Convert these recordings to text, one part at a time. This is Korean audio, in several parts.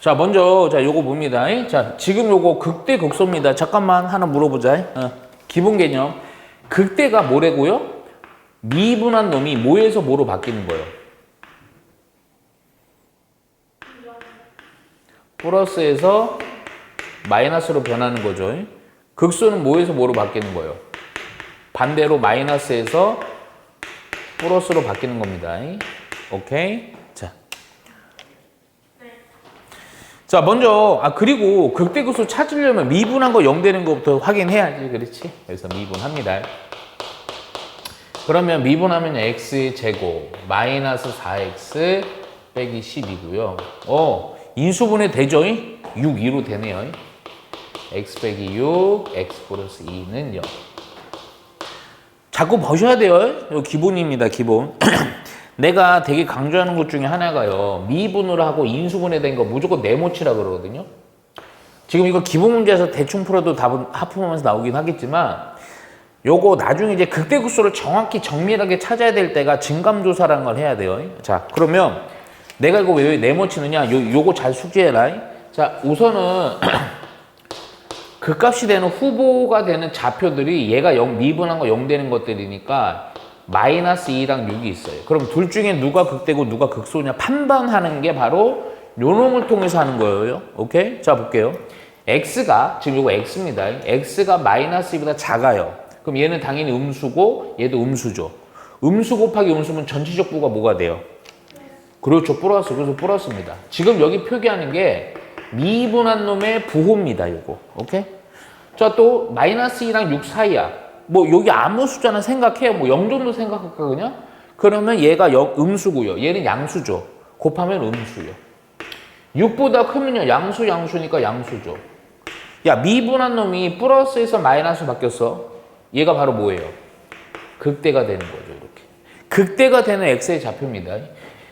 자, 먼저, 자, 요거 봅니다. 자, 지금 요거 극대 극소입니다. 잠깐만 하나 물어보자. 어, 기본 개념. 극대가 뭐래고요? 미분한 놈이 뭐에서 뭐로 바뀌는 거예요? 플러스에서 마이너스로 변하는 거죠. 극소는 뭐에서 뭐로 바뀌는 거예요? 반대로 마이너스에서 플러스로 바뀌는 겁니다. 오케이? 자. 자, 먼저, 아, 그리고 극대극소 찾으려면 미분한 거 0 되는 것부터 확인해야지. 그렇지? 그래서 미분합니다. 그러면 미분하면 x의 제곱 마이너스 4x 빼기 10이고요. 어, 인수분해 되죠? 6, 2로 되네요. x 빼기 6, x 플러스 2는 0. 자꾸 보셔야 돼요. 이거 기본입니다, 기본. 내가 되게 강조하는 것 중에 하나가요. 미분으로 하고 인수분해 된 거 무조건 네모치라 그러거든요. 지금 이거 기본 문제에서 대충 풀어도 답은 하품하면서 나오긴 하겠지만 요거 나중에 이제 극대극소를 정확히 정밀하게 찾아야 될 때가 증감조사라는 걸 해야 돼요. 자, 그러면 내가 이거 왜 네모치느냐? 요, 요거 잘 숙지해라. 자, 우선은 그 값이 되는 후보가 되는 좌표들이 얘가 0, 미분한 거 0 되는 것들이니까 마이너스 2랑 6이 있어요. 그럼 둘 중에 누가 극대고 누가 극소냐 판단하는 게 바로 요 놈을 통해서 하는 거예요. 오케이? 자, 볼게요. x가, 지금 요거 x입니다. x가 마이너스 2보다 작아요. 그럼 얘는 당연히 음수고 얘도 음수죠. 음수 곱하기 음수면 전체적 부가 뭐가 돼요? 그렇죠. 플러스. 그래서 플러스입니다. 지금 여기 표기하는 게 미분한 놈의 부호입니다. 이거. 오케이? 자, 또 마이너스 2랑 6 사이야. 뭐 여기 아무 숫자나 생각해요. 뭐 0 정도 생각할까 그냥? 그러면 얘가 영, 음수고요. 얘는 양수죠. 곱하면 음수요. 6보다 크면요. 양수 양수니까 양수죠. 야, 미분한 놈이 플러스에서 마이너스 바뀌었어. 얘가 바로 뭐예요? 극대가 되는 거죠. 이렇게. 극대가 되는 x의 좌표입니다.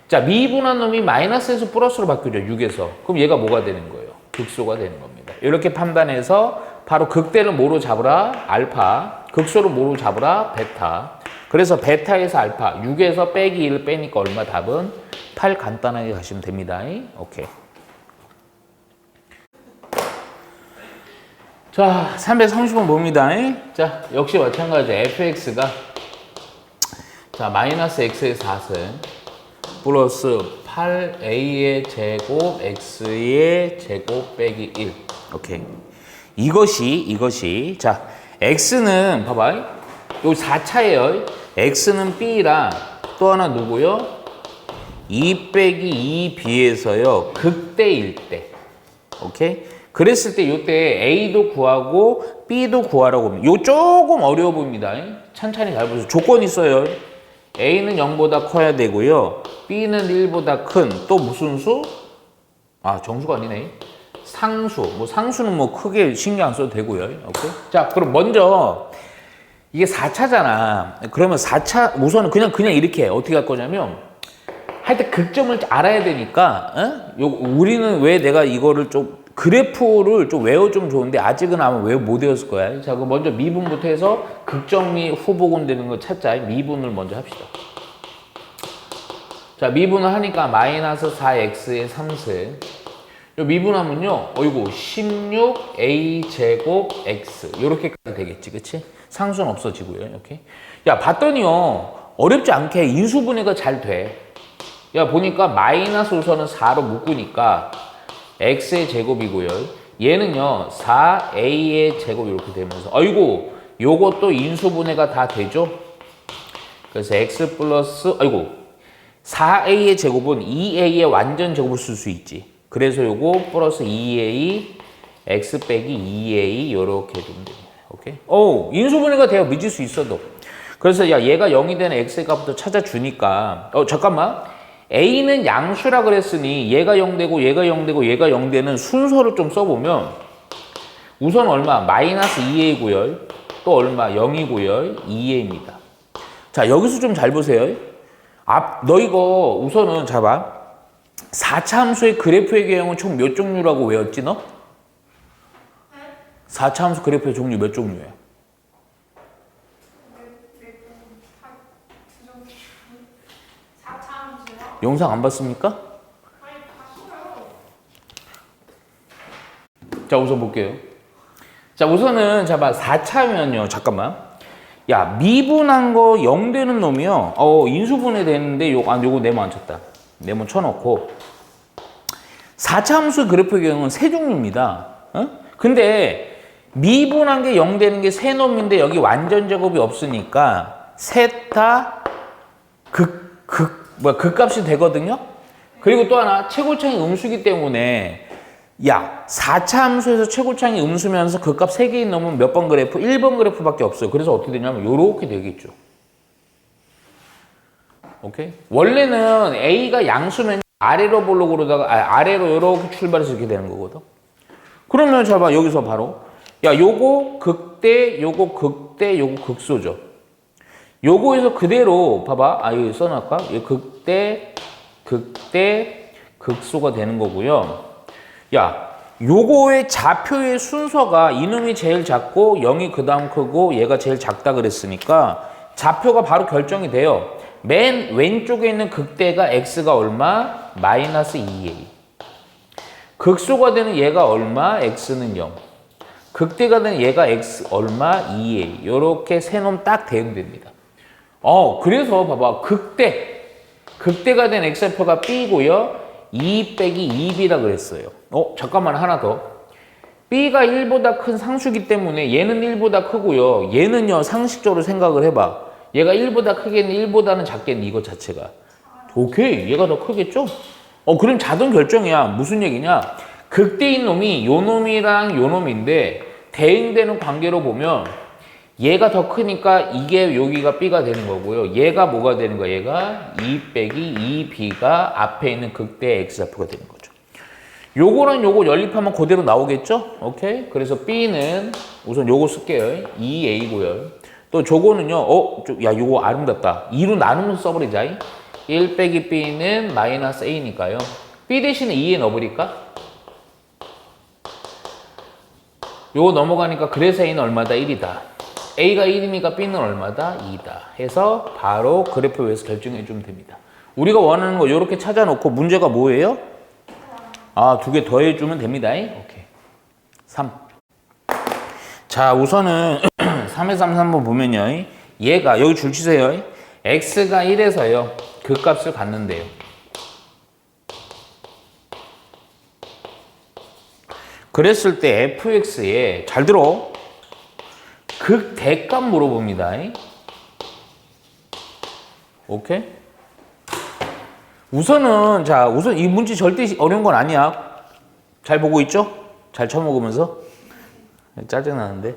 자, 미분한 놈이 마이너스에서 플러스로 바뀌죠. 6에서. 그럼 얘가 뭐가 되는 거예요? 극소가 되는 겁니다. 이렇게 판단해서 바로 극대를 뭐로 잡으라? 알파. 극소를 뭐로 잡으라? 베타. 그래서 베타에서 알파. 6에서 빼기 1을 빼니까 얼마 답은? 8 간단하게 가시면 됩니다. 오케이. 자, 330번 봅니다. 자, 역시 마찬가지. fx가 자, 마이너스 x의 4승 플러스 8a의 제곱 x의 제곱 빼기 1. 오케이. 이것이 이것이 자, x는 봐봐. 요 4차예요. x는 b랑 또 하나 누구요? 2 빼기 2b에서요. 극대일 때. 오케이? 그랬을 때 요때 A도 구하고 B도 구하라고 합니다. 요 조금 어려워 보입니다. 천천히 잘 보세요. 조건이 있어요. A는 0보다 커야 되고요. B는 1보다 큰 또 무슨 수? 아 정수가 아니네. 상수. 뭐 상수는 뭐 크게 신경 안 써도 되고요. 오케이? 자 그럼 먼저 이게 4차잖아. 그러면 4차 우선은 그냥 그냥 이렇게 해. 어떻게 할 거냐면 하여튼 극점을 알아야 되니까 어? 요, 우리는 왜 내가 이거를 좀 그래프를 좀 외워주면 좋은데 아직은 아마 외워 못 외웠을 거야. 자, 그럼 먼저 미분부터 해서 극점이 후보군 되는 거 찾자. 미분을 먼저 합시다. 자, 미분을 하니까 마이너스 4x의 3승. 요 미분하면요, 어이구, 16a 제곱 x. 요렇게까지 되겠지, 그치? 상수는 없어지고요, 이렇게. 야, 봤더니요, 어렵지 않게 인수분해가 잘 돼. 야, 보니까 마이너스 우선은 4로 묶으니까 x의 제곱이고요. 얘는요, 4a의 제곱 이렇게 되면서, 아이고, 요것도 인수분해가 다 되죠? 그래서 x 플러스, 아이고, 4a의 제곱은 2a의 완전 제곱을 쓸 수 있지. 그래서 요거 플러스 2a, x 빼기 2a, 요렇게 두면 됩니다. 오케이? 오, 인수분해가 돼요. 믿을 수 있어도. 그래서 야, 얘가 0이 되는 x의 값부터 찾아주니까, 어, 잠깐만. A는 양수라 그랬으니 얘가 0되고 얘가 0되고 얘가 0되는 순서를 좀 써보면 우선 얼마? 마이너스 2a고요. 또 얼마? 0이고요. 2a입니다. 자 여기서 좀 잘 보세요. 앞, 너 이거 우선은 잡아. 4차 함수의 그래프의 개형은 총몇 종류라고 외웠지 너? 4차 함수 그래프의 종류 몇 종류야? 영상 안 봤습니까? 자, 우선 볼게요. 자, 우선은 잡아 4차면요. 잠깐만. 야, 미분한 거 0 되는 놈이요. 어, 인수분해 되는데 요, 아, 요거 네모 안 쳤다. 네모 쳐놓고. 4차 함수 그래프의 경우는 세 종류입니다. 어? 근데 미분한 게 0 되는 게 세 놈인데 여기 완전 제곱이 없으니까 셋다 극, 극, 뭐야, 극값이 되거든요? 그리고 또 하나, 최고창이 음수기 때문에 야, 4차 함수에서 최고창이 음수면서 극값 3개 넘으면 몇번 그래프? 1번 그래프밖에 없어요. 그래서 어떻게 되냐면 요렇게 되겠죠. 오케이? 원래는 A가 양수면 아래로 그러다가 아, 아래로 이렇게 출발해서 이렇게 되는 거거든. 그러면 잡아 여기서 바로 야 요거 극대 요거 극대 요거 극소죠. 요거에서 그대로 봐봐 아 여기 써놨까? 이 극대 극대 극소가 되는 거고요. 야 요거의 좌표의 순서가 이놈이 제일 작고 0이 그 다음 크고 얘가 제일 작다 그랬으니까 좌표가 바로 결정이 돼요. 맨 왼쪽에 있는 극대가 x가 얼마? 마이너스 2a. 극소가 되는 얘가 얼마? x는 0. 극대가 되는 얘가 x 얼마? 2a. 요렇게 세 놈 딱 대응됩니다. 어, 그래서 봐봐. 극대. 극대가 된 x표가 b고요. 2 빼기 2b라 그랬어요. 어, 잠깐만 하나 더. b가 1보다 큰 상수기 때문에 얘는 1보다 크고요. 얘는요, 상식적으로 생각을 해봐. 얘가 1보다 크겠니? 1보다는 작겠니? 이거 자체가. 오케이. 얘가 더 크겠죠? 어, 그럼 자동 결정이야. 무슨 얘기냐? 극대인 놈이 요 놈이랑 요 놈인데 대응되는 관계로 보면 얘가 더 크니까 이게 여기가 b가 되는 거고요. 얘가 뭐가 되는 거야? 얘가 2 빼기 2b가 앞에 있는 극대 x좌표가 되는 거죠. 요거랑 요거 연립하면 그대로 나오겠죠? 오케이? 그래서 b는 우선 요거 쓸게요. 2a고요. 또 저거는요. 어, 저- 야, 요거 아름답다. 2로 나누면 써버리자. 1 빼기 b는 마이너스 a니까요. b 대신에 2에 넣어버릴까? 요거 넘어가니까 그래서 a는 얼마다? 1이다. a가 1이니까 b는 얼마다? 2다. 해서 바로 그래프에서 결정해 주면 됩니다. 우리가 원하는 거 이렇게 찾아놓고 문제가 뭐예요? 아, 두 개 더해 주면 됩니다. 오케이. 3. 자, 우선은 3에 3, 3번 보면요. 얘가 여기 줄 치세요. x가 1에서요. 그 값을 갖는데요. 그랬을 때 fx에 잘 들어. 극대값 물어봅니다. 오케이? 우선은 자 우선 이 문제 절대 어려운 건 아니야. 잘 보고 있죠? 잘 쳐먹으면서 짜증나는데.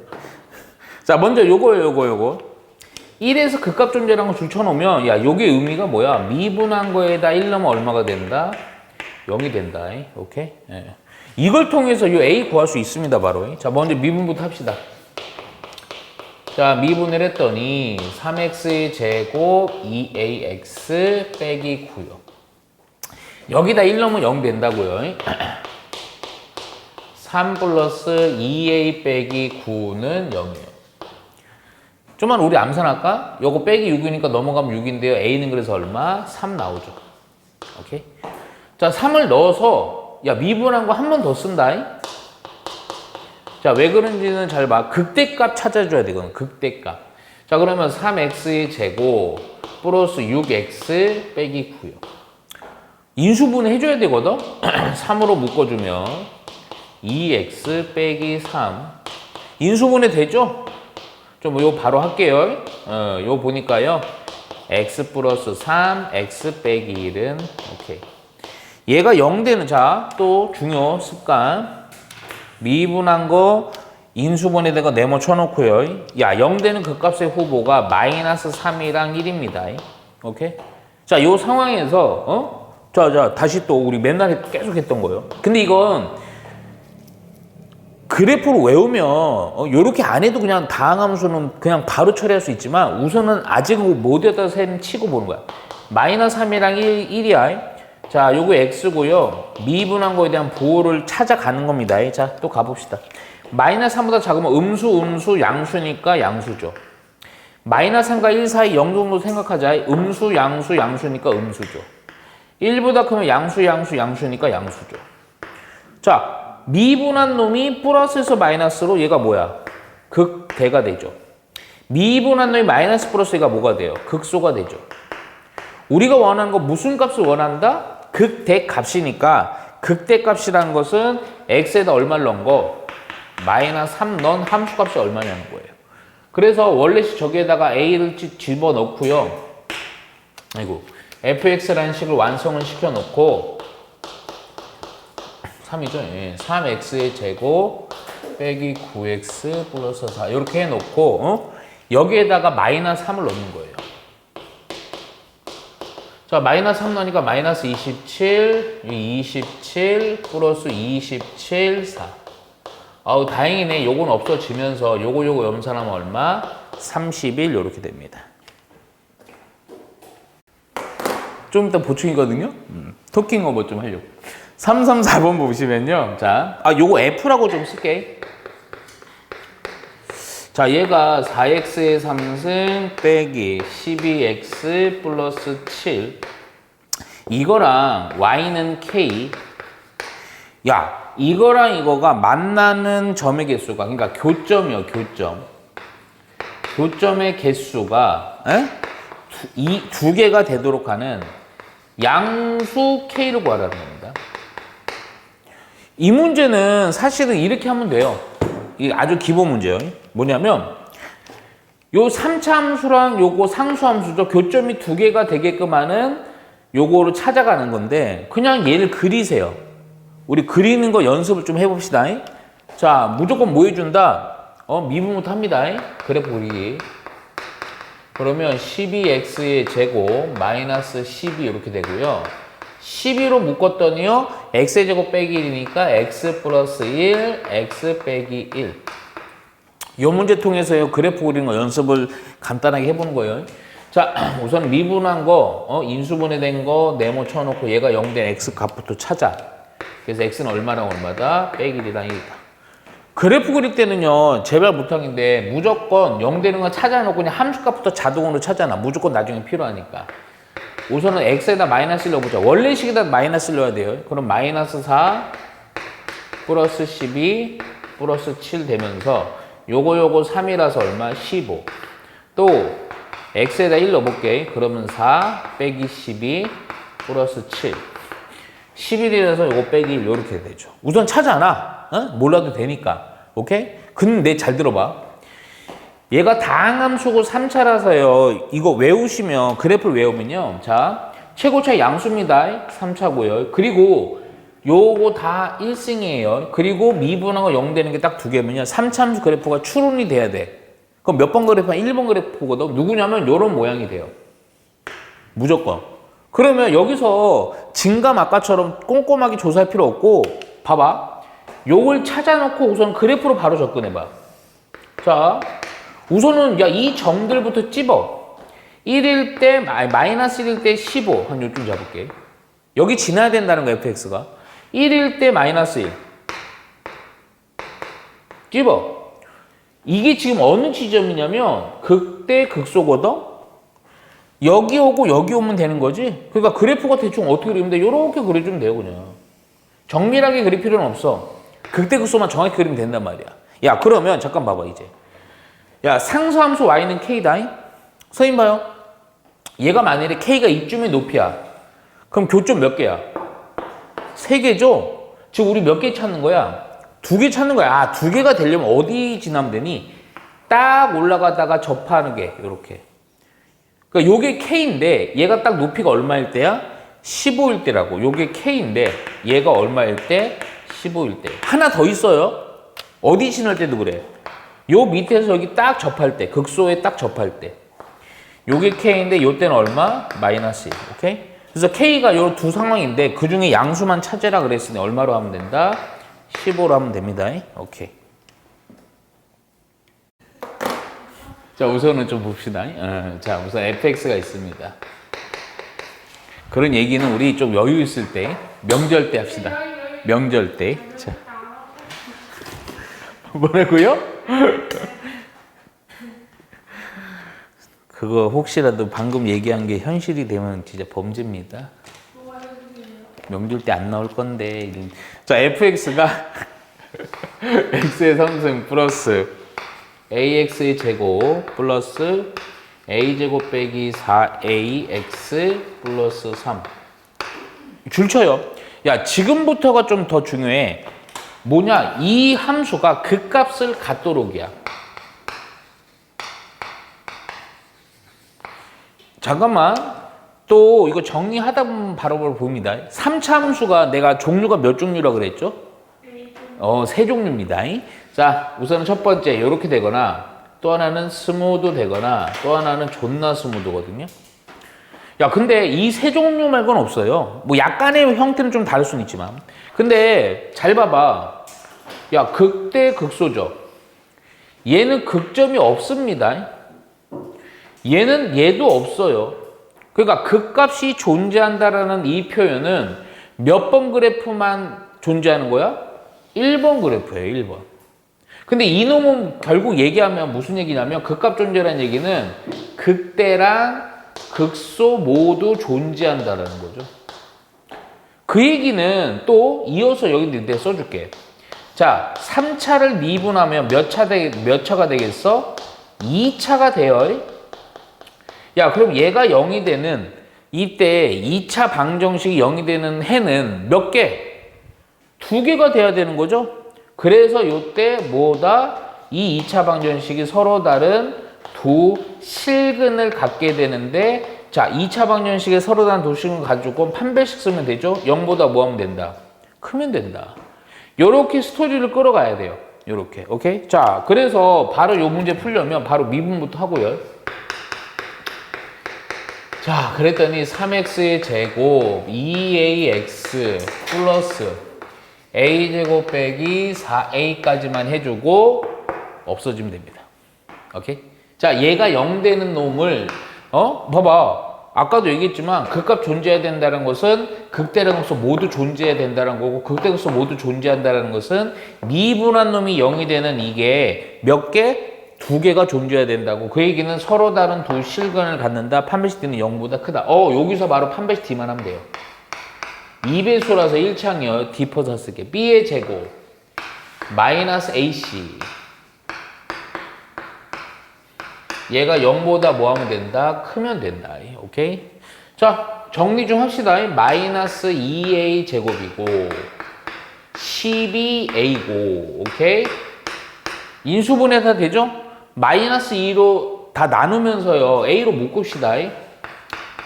자 먼저 요거요 요거 요거. 1에서 극값 존재라는 거 줄쳐놓으면 야 요게 의미가 뭐야? 미분한 거에다 1 넣으면 얼마가 된다? 0이 된다. 오케이? 예. 이걸 통해서 요 A 구할 수 있습니다 바로. 자 먼저 미분부터 합시다. 자, 미분을 했더니 3x 제곱 2ax 빼기 9요. 여기다 1 넣으면 0 된다고요. 3 플러스 2a 빼기 9는 0이에요. 좀만 우리 암산할까? 요거 빼기 6이니까 넘어가면 6인데요. a는 그래서 얼마? 3 나오죠. 오케이? 자, 3을 넣어서 야, 미분한 거 한 번 더 쓴다. 자, 왜 그런지는 잘 봐. 극대값 찾아줘야 되거든. 극대값. 자, 그러면 3x의 제곱 플러스 6x 빼기 9요. 인수분해 해줘야 되거든. 3으로 묶어주면 2x 빼기 3. 인수분해 되죠? 좀 요 바로 할게요. 어, 요 보니까요. x 플러스 3, x 빼기 1은 오케이. 얘가 0 되는 자, 또 중요 습관. 미분한 거 인수분해된 네모 쳐놓고요. 야, 0 되는 극값의 후보가 마이너스 3이랑 1입니다. 오케이? 자, 요 상황에서, 어? 자, 자, 다시 또 우리 맨날 계속 했던 거예요. 근데 이건 그래프로 외우면 어, 요렇게 안 해도 그냥 다항 함수는 그냥 바로 처리할 수 있지만 우선은 아직 모두에다 셈 치고 보는 거야. 마이너스 3이랑 1, 1이야. 자, 요거 x고요. 미분한 거에 대한 부호를 찾아가는 겁니다. 자, 또 가봅시다. 마이너스 3보다 작으면 음수, 음수, 양수니까 양수죠. 마이너스 3과 1 사이 0 정도 생각하자. 음수, 양수, 양수니까 음수죠. 1보다 크면 양수, 양수, 양수니까 양수죠. 자, 미분한 놈이 플러스에서 마이너스로 얘가 뭐야? 극대가 되죠. 미분한 놈이 마이너스 플러스 얘가 뭐가 돼요? 극소가 되죠. 우리가 원하는 거 무슨 값을 원한다? 극대 값이니까 극대 값이라는 것은 x에다 얼마를 넣은 거? 마이너스 3 넣은 함수 값이 얼마냐는 거예요. 그래서 원래 저기에다가 a를 지- 집어넣고요. 아이고 fx라는 식을 완성을 시켜놓고 3이죠. 예. 3x의 제곱 빼기 9x 플러스 4 이렇게 해놓고 어? 여기에다가 마이너스 3을 넣는 거예요. 자 마이너스 3 넣으니까 마이너스 27, 27 플러스 27, 4 아우 다행이네. 요건 없어지면서 요거 요거 염산하면 얼마? 31 이렇게 됩니다. 좀 이따 보충이거든요. 음, 토킹 오버 좀 하려고. 334번 보시면요. 자, 아 요거 F라고 좀 쓸게. 자, 얘가 4x의 3승 빼기 12x 플러스 7 이거랑 y는 k 야, 이거랑 이거가 만나는 점의 개수가 그러니까 교점이요, 교점. 교점의 개수가 이두 개가 되도록 하는 양수 k를 구하라는 겁니다. 이 문제는 사실은 이렇게 하면 돼요. 이 아주 기본 문제예요. 뭐냐면 요 3차 함수랑 요거 상수 함수죠. 교점이 두 개가 되게끔 하는 요거를 찾아가는 건데 그냥 얘를 그리세요. 우리 그리는 거 연습을 좀 해봅시다. 자, 무조건 뭐 해준다? 어, 미분부터 합니다. 그래프 그리기. 그러면 12x의 제곱 마이너스 12 이렇게 되고요. 12로 묶었더니요. x의 제곱 빼기 1이니까 x 플러스 1, x 빼기 1. 이 문제 통해서요. 그래프 그리는 거 연습을 간단하게 해보는 거예요. 자, 우선 미분한 거, 어, 인수분해된 거 네모 쳐놓고 얘가 0된 x 값부터 찾아. 그래서 x는 얼마랑 얼마다? 빼기 1이랑 1이다. 그래프 그릴 때는요, 제발 부탁인데, 무조건 0 되는 거 찾아놓고 그냥 함수값부터 자동으로 찾아놔. 무조건 나중에 필요하니까. 우선은 x에다 마이너스를 넣어보자. 원래식에다 마이너스를 넣어야 돼요. 그럼 마이너스 4 플러스 12 플러스 7 되면서 요거 요거 3이라서 얼마? 15. 또 x에다 1 넣어볼게. 그러면 4 빼기 12 플러스 7. 11이라서 요거 빼기 1 이렇게 되죠. 우선 찾아놔. 어? 몰라도 되니까. 오케이? 근데 잘 들어봐. 얘가 다항함 수고 3차라서요. 이거 외우시면 그래프를 외우면요. 자, 최고차 양수입니다. 3차고요. 그리고 요거 다 1승이에요. 그리고 미분하고 0 되는 게 딱 두 개면요. 3차함수 그래프가 추론이 돼야 돼. 그럼 몇 번 그래프가 1번 그래프거든. 누구냐면 요런 모양이 돼요. 무조건. 그러면 여기서 진감 아까처럼 꼼꼼하게 조사할 필요 없고 봐봐. 요걸 찾아놓고 우선 그래프로 바로 접근해봐. 자, 우선은 야이 점들부터 찝어. 1일 때 마이너스 1일 때 15. 한 요쯤 잡을게. 여기 지나야 된다는 거야 fx가. 1일 때 마이너스 1. 찝어. 이게 지금 어느 지점이냐면 극대 극소거든. 여기 오고 여기 오면 되는 거지. 그러니까 그래프가 대충 어떻게 그리면 돼? 이렇게 그려주면 돼요 그냥. 정밀하게 그릴 필요는 없어. 극대 극소만 정확히 그리면 된단 말이야. 야 그러면 잠깐 봐봐 이제. 야 상수함수 y는 k다잉. 선임 봐요. 얘가 만일에 k가 이쯤의 높이야. 그럼 교점 몇 개야? 세 개죠. 즉 우리 몇 개 찾는 거야? 두 개 찾는 거야. 아 두 개가 되려면 어디 지나면 되니? 딱 올라가다가 접하는 게 이렇게. 그러니까 요게 k인데 얘가 딱 높이가 얼마일 때야? 15일 때라고. 요게 k인데 얘가 얼마일 때? 15일 때. 하나 더 있어요. 어디 지날 때도 그래. 요 밑에서 여기 딱 접할 때, 극소에 딱 접할 때. 요게 K인데 요 때는 얼마? 마이너스 1. 오케이? 그래서 K가 요 두 상황인데 그 중에 양수만 찾으라 그랬으니 얼마로 하면 된다? 15로 하면 됩니다. 오케이. 자, 우선은 좀 봅시다. 어, 자, 우선 fx가 있습니다. 그런 얘기는 우리 좀 여유 있을 때, 명절 때 합시다. 명절 때. 자. 뭐라고요? 그거 혹시라도 방금 얘기한 게 현실이 되면 진짜 범죄입니다. 명절 때 안 나올 건데. 자, fx가 x의 상승 플러스 ax의 제곱 플러스 a제곱 빼기 4ax 플러스 3 줄쳐요. 야 지금부터가 좀 더 중요해. 뭐냐 이 함수가 극값을 갖도록이야. 잠깐만 또 이거 정리하다 보면 바로바로 보입니다. 3차 함수가 내가 종류가 몇 종류라 그랬죠? 어, 세 종류입니다. 자, 우선 첫 번째 이렇게 되거나 또 하나는 스무드 되거나 또 하나는 존나 스무드거든요. 야, 근데 이 세 종류 말고는 없어요. 뭐 약간의 형태는 좀 다를 수는 있지만. 근데 잘 봐봐. 야, 극대 극소죠. 얘는 극점이 없습니다. 얘는 얘도 없어요. 그러니까 극값이 존재한다라는 이 표현은 몇 번 그래프만 존재하는 거야? 1번 그래프예요, 1번. 근데 이놈은 결국 얘기하면 무슨 얘기냐면 극값 존재라는 얘기는 극대랑 극소 모두 존재한다라는 거죠. 그 얘기는 또 이어서 여기 내가 써줄게. 자, 3차를 미분하면 몇 차 되, 몇 차가 되겠어? 2차가 돼요. 야, 그럼 얘가 0이 되는 이때 2차 방정식이 0이 되는 해는 몇 개? 두 개가 돼야 되는 거죠? 그래서 요때 뭐다? 이 2차 방정식이 서로 다른 두 실근을 갖게 되는데 자, 2차 방정식에 서로 다른 두 실근을 가지고 판별식 쓰면 되죠? 0보다 뭐 하면 된다? 크면 된다. 요렇게 스토리를 끌어가야 돼요. 요렇게. 오케이? 자, 그래서 바로 요 문제 풀려면 바로 미분부터 하고요. 자, 그랬더니 3x의 제곱 2ax 플러스 a제곱 빼기 4a까지만 해주고 없어지면 됩니다. 오케이? 자, 얘가 0 되는 놈을 어? 봐봐. 아까도 얘기했지만 극값 존재해야 된다는 것은 극대랑 극소 모두 존재해야 된다는 거고 극대 극소 모두 존재한다는 것은 미분한 놈이 0이 되는 이게 몇 개? 두 개가 존재해야 된다고. 그 얘기는 서로 다른 두 실근을 갖는다. D는 0보다 크다. 어, 여기서 바로 D만 하면 돼요. 2배수라서 1창이요. D 퍼서 쓸게. B의 제곱 마이너스 AC 얘가 0보다 뭐 하면 된다? 크면 된다. 오케이? 자, 정리 좀 합시다. 마이너스 2A 제곱이고 12A고 오케이? 인수분해가 되죠? 마이너스 2로 다 나누면서요. A로 묶읍시다.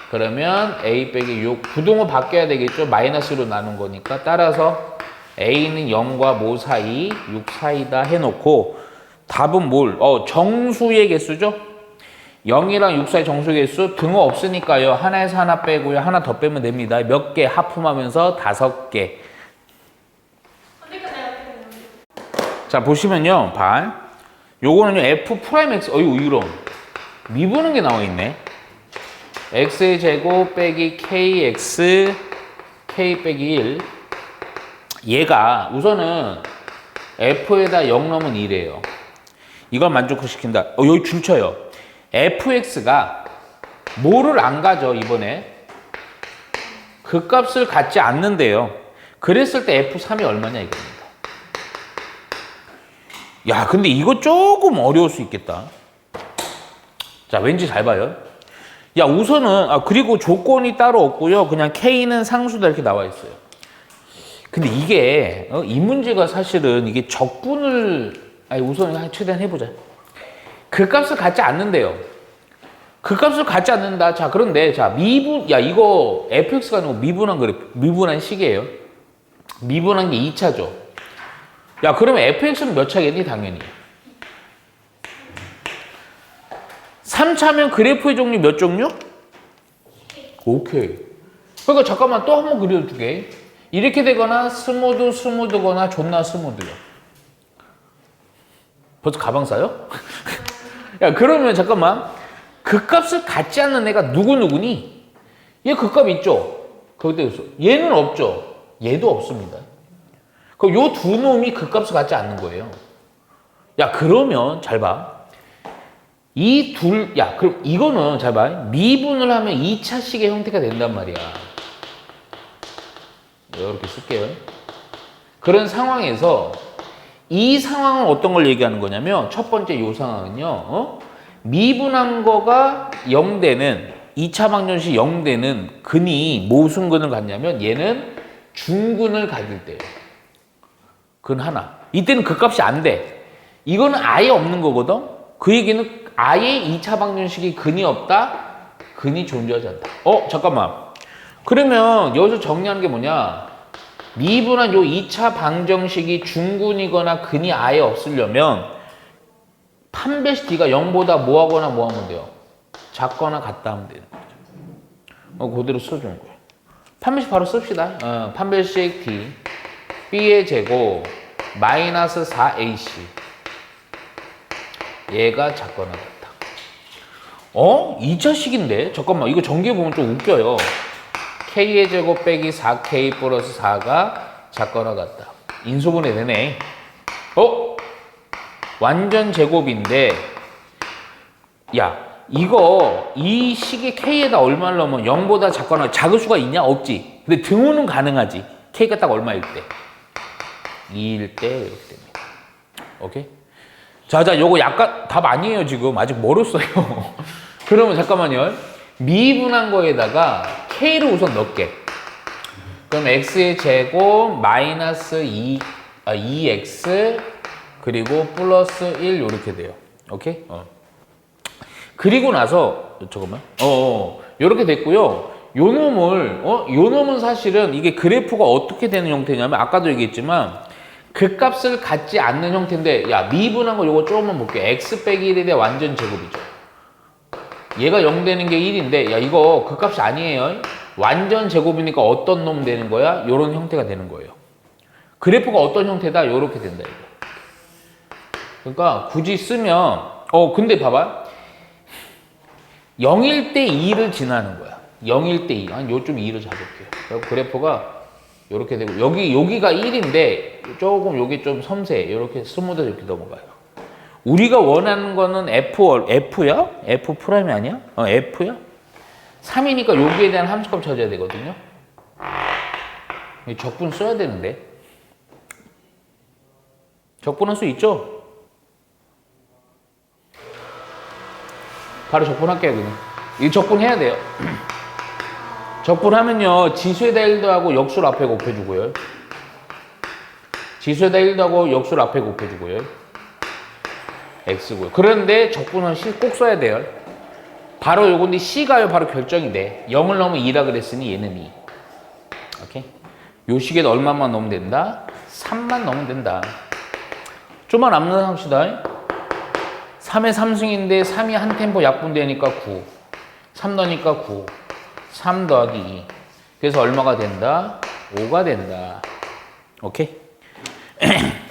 그러면 A 빼기 6. 부동은 바뀌어야 되겠죠? 마이너스로 나눈 거니까. 따라서 A는 0과 모 사이, 6 사이다 해놓고 답은 뭘? 어, 정수의 개수죠? 0이랑 6 사이 정수의 개수 등호 없으니까요. 하나에서 하나 빼고요. 하나 더 빼면 됩니다. 몇 개 하품하면서 다섯 개. 자, 보시면요. 발. 요거는요. F 프라임 X. 어이, 이런. 미분은 게 나와 있네. x의 제곱 빼기 kx k 빼기 1 얘가 우선은 f에다 0 넣으면 1이에요. 이걸 만족시킨다. 어, 여기 줄 쳐요. Fx가 뭐를 안 가져 이번에 그 값을 갖지 않는데요. 그랬을 때 f3이 얼마냐 이겁니다. 야, 근데 이거 조금 어려울 수 있겠다. 자, 왠지 잘 봐요. 야, 우선은, 아, 그리고 조건이 따로 없고요. 그냥 K는 상수다 이렇게 나와 있어요. 근데 이게, 어, 이 문제가 사실은 이게 적분을, 아니, 우선 최대한 해보자. 그 값을 갖지 않는데요. 그 값을 갖지 않는다. 자, 그런데, 자, 미분, 야, 이거 fx가 아니고 미분한 그래프, 미분한 식이에요. 미분한 게 2차죠. 야, 그러면 fx는 몇 차겠니? 당연히. 3차면 그래프의 종류 몇 종류? 오케이. 그러니까 잠깐만 또 한 번 그려줄게. 이렇게 되거나 스무드 스무드거나 존나 스무드요. 벌써 가방 싸요? 야 그러면 잠깐만 그 값을 갖지 않는 애가 누구 누구니? 얘 그 값 있죠? 있어. 얘는 없죠? 얘도 없습니다. 그럼 요 두 놈이 그 값을 갖지 않는 거예요. 야 그러면 잘 봐. 이 둘, 야, 그럼 이거는 잘 봐. 미분을 하면 2차식의 형태가 된단 말이야. 이렇게 쓸게요. 그런 상황에서 이 상황은 어떤 걸 얘기하는 거냐면 첫 번째 요 상황은요. 어? 미분한 거가 0되는 2차 방정식 0되는 근이 무슨 근을 갖냐면 얘는 중근을 가질 때예요. 근 하나. 이때는 그 값이 안 돼. 이거는 아예 없는 거거든. 그 얘기는 아예 2차 방정식이 근이 없다. 근이 존재하지 않다. 어, 잠깐만. 그러면 여기서 정리하는 게 뭐냐? 미분한 요 2차 방정식이 중근이거나 근이 아예 없으려면 판별식 d가 0보다 뭐하거나 뭐하면 돼요? 작거나 같다 하면 되는 거죠. 어, 그대로 써주는 거예요. 판별식 바로 씁시다. 어, 판별식 d b의 제곱 마이너스 4ac 얘가 작거나 같다. 어? 2차식인데? 잠깐만 이거 전개 보면 좀 웃겨요. K의 제곱 빼기 4k 플러스 4가 작거나 같다. 인수분해 되네. 어? 완전 제곱인데 야 이거 이 식의 k에다 얼마를 넣으면 0보다 작거나 작을 수가 있냐? 없지. 근데 등호는 가능하지. k가 딱 얼마일 때? 2일 때 이렇게 됩니다. 오케이? 자, 자, 요거 약간 답 아니에요, 지금. 아직 멀었어요. 그러면 잠깐만요. 미분한 거에다가 k를 우선 넣을게. 그럼 x의 제곱 마이너스 2, 아, 2x 그리고 플러스 1 이렇게 돼요. 오케이? 어. 그리고 나서 잠깐만. 어, 어. 이렇게 됐고요. 요 놈을 어, 요 놈은 사실은 이게 그래프가 어떻게 되는 형태냐면 아까도 얘기했지만 그 값을 갖지 않는 형태인데 야 미분한 거 요거 조금만 볼게요. x 빼기 1에 대해 완전 제곱이죠. 얘가 0 되는 게 1인데 야 이거 그 값이 아니에요. 완전 제곱이니까 어떤 놈 되는 거야? 요런 형태가 되는 거예요. 그래프가 어떤 형태다? 요렇게 된다 이거. 그러니까 굳이 쓰면 어 근데 봐봐. 0일 때 2를 지나는 거야. 0일 때 2. 한 요쯤 2를 잡을게요. 그리고 그래프가 이렇게 되고 여기 여기가 1인데 조금 여기 좀 섬세. 이렇게 스무드 이렇게 넘어가요. 우리가 원하는 거는 F F야? F 프라임이 아니야? 어, F야? 3이니까 여기에 대한 함수값 찾아야 되거든요. 이 적분 써야 되는데. 적분할 수 있죠? 바로 적분할게요, 그냥. 이 적분해야 돼요. 적분하면요, 지수에다 1도 하고 역수를 앞에 곱해주고요. 지수에다 1도 하고 역수를 앞에 곱해주고요. X고요. 그런데 적분은 실꼭 써야 돼요. 바로 요건데 c가요, 바로 결정이 돼. 0을 넣으면 2라 그랬으니 얘는 2. 오케이? 요 식에도 얼마만 넣으면 된다? 3만 넣으면 된다. 좀만 암산합시다. 3의 3승인데 3이 한 템포 약분되니까 9. 3 넣으니까 9. 3 더하기 2. 그래서 얼마가 된다? 5가 된다. 오케이?